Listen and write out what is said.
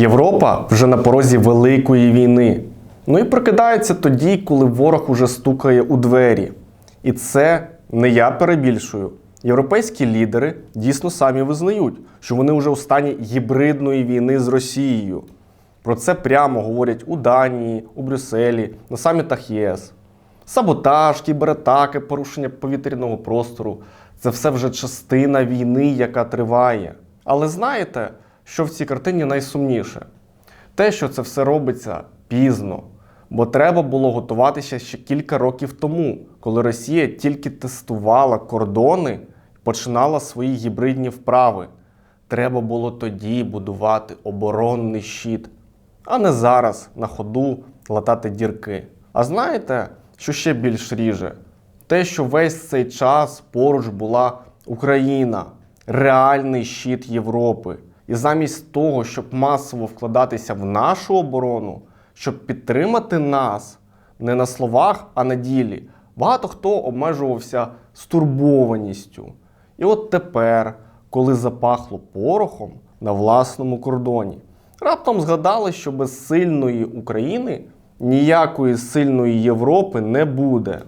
Європа вже на порозі великої війни. Ну і прокидається тоді, коли ворог уже стукає у двері. І це не я перебільшую. Європейські лідери дійсно самі визнають, що вони вже у стані гібридної війни з Росією. Про це прямо говорять у Данії, у Брюсселі, на самітах ЄС. Саботаж, кібератаки, порушення повітряного простору це все вже частина війни, яка триває. Але знаєте, що в цій картині найсумніше? Те, що це все робиться пізно, бо треба було готуватися ще кілька років тому, коли Росія тільки тестувала кордони і починала свої гібридні вправи. Треба було тоді будувати оборонний щит, а не зараз на ходу латати дірки. А знаєте, що ще більш ріже? Те, що весь цей час поруч була Україна, реальний щит Європи. І замість того, щоб масово вкладатися в нашу оборону, щоб підтримати нас не на словах, а на ділі, багато хто обмежувався стурбованістю. І от тепер, коли запахло порохом на власному кордоні, раптом згадали, що без сильної України ніякої сильної Європи не буде.